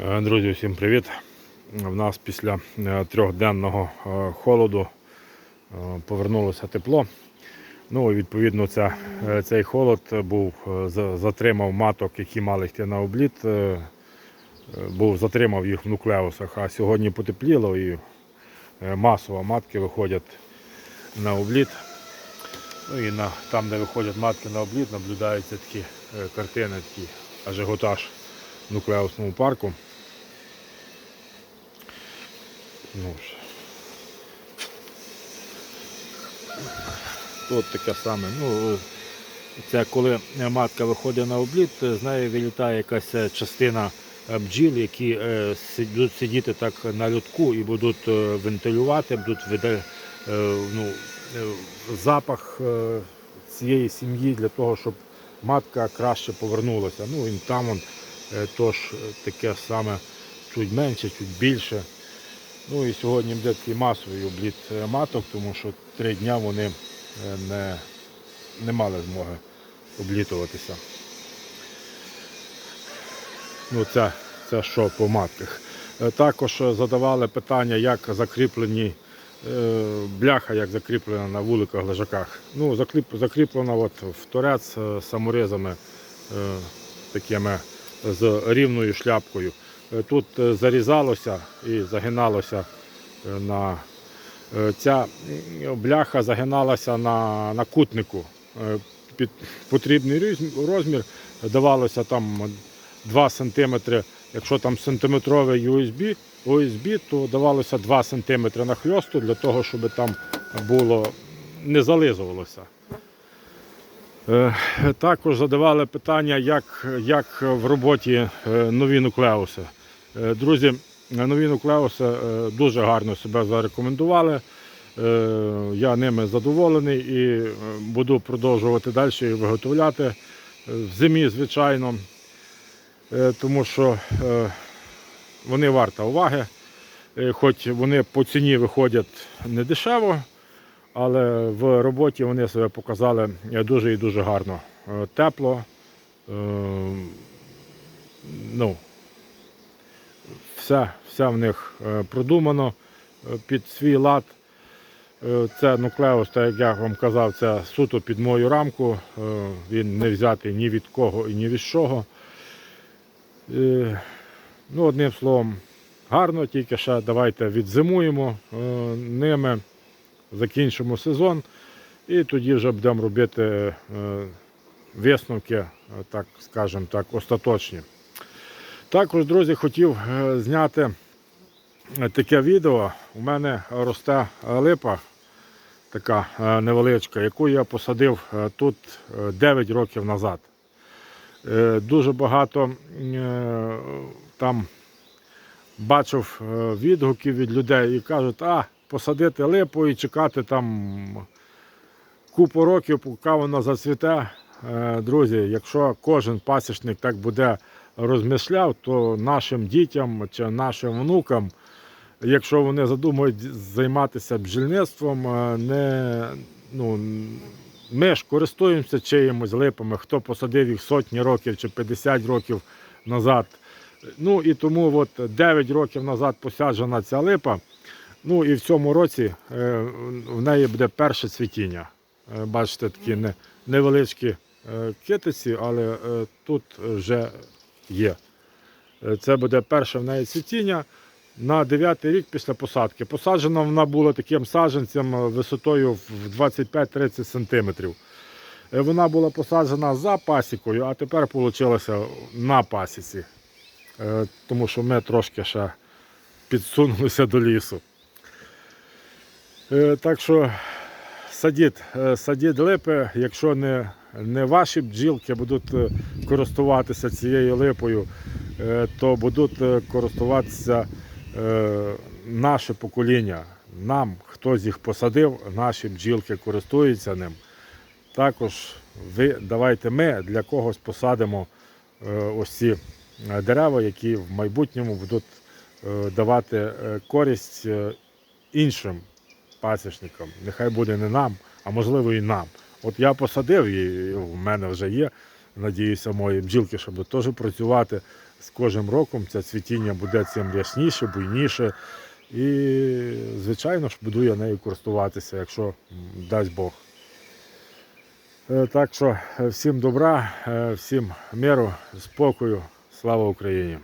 Е, Друзі, всім привіт! В нас після е, трьохденного е, холоду повернулося тепло. Ну, відповідно, ця, цей холод був, затримав маток, які мали йти на обліт, був, затримав їх в нуклеусах, а сьогодні потепліло і масово матки виходять на обліт. Ну і на, там, де виходять матки на обліт, наблюдаються такі картини, такий ажиотаж в нуклеусному парку. Ну, ж. Таке саме. Ну, це коли матка виходить на обліт, з неї вилітає якась е, частина е, бджіл, які е, будуть сидіти так на льотку і будуть вентилювати, будуть вида, е, ну, запах цієї сім'ї для того, щоб матка краще повернулася. Ну і там вон, е, тож таке саме чуть менше, чуть більше. Ну і сьогодні буде масовий обліт е, маток, тому що три дня вони е, не, не мали змоги облітуватися. Ну, це, це що по матках. Е, Також задавали питання, як закріплені бляха, як закріплена на вуликах лежаках. Ну, закріплена от в торець саморезами е, такими з рівною шляпкою. Е, Тут е, зарізалося і загиналося е, на ця бляха загиналася на, на кутнику. Під потрібний розмір давалося там 2 см. Якщо там сантиметровий USB, USB, то давалося 2 см на хльосту для того, щоб там було не зализувалося. Також задавали питання, як, як в роботі нові нуклеуси. Е, Друзі, нові нуклеуси е, дуже гарно себе зарекомендували. Е, Я ними задоволений і буду продовжувати далі виготовляти в зимі, звичайно, тому що вони варта уваги. Хоч вони по ціні виходять не дешево, але в роботі вони себе показали дуже і дуже гарно. Тепло. Ну, все, все в них е, продумано е, під свій лад. Е, Це нуклеус, так як я вам казав, це суто під мою рамку. Він не взятий ні від кого і ні від чого. Ну, одним словом, гарно, тільки ще давайте відзимуємо ними, закінчимо сезон і тоді вже будемо робити висновки, так скажемо так, остаточні. Також, друзі, хотів е, зняти таке відео. У мене росте липа, така е, невеличка, яку я посадив е, тут е, 9 років назад. Е, Дуже багато е, там бачив е, відгуків від людей і кажуть, а посадити липу і чекати там купу років, поки вона зацвіте. Е, Друзі, якщо кожен пасічник так буде розмишляв, то нашим дітям чи нашим внукам, якщо вони задумують займатися бджільництвом, е, не, ну, ми ж користуємося чиїмось липами, хто посадив їх сотні років чи 50 років назад. Ну і тому от 9 років назад посаджена ця липа. Ну і в цьому році е, в неї буде перше цвітіння. Е, Бачите, такі не- невеличкі китиці, але тут вже є. Е, Це буде перше в неї цвітіння на 9 рік після посадки. Посаджена вона була таким саджанцем е, висотою в 25-30 см. Вона була посаджена за пасікою, а тепер вийшло на пасіці. Е, Тому що ми трошки ще підсунулися до лісу. Е, Так що садіть, е, садіть липи, якщо не, не ваші бджілки будуть е, користуватися цією липою, е, то будуть е, користуватися наше покоління. Нам, хтось їх посадив, наші бджілки користуються ним. Також ви давайте ми для когось посадимо ось ці дерева, які в майбутньому будуть давати користь іншим пасічникам. Нехай буде не нам, а можливо і нам. От я посадив і в мене вже є надіюся, мої бджілки, щоб теж працювати з кожним роком. Це цвітіння буде цим рясніше, буйніше. І, звичайно ж, буду я нею користуватися, якщо дасть Бог. Е, Так що е, всім добра, е, всім миру, спокою. Слава Україні!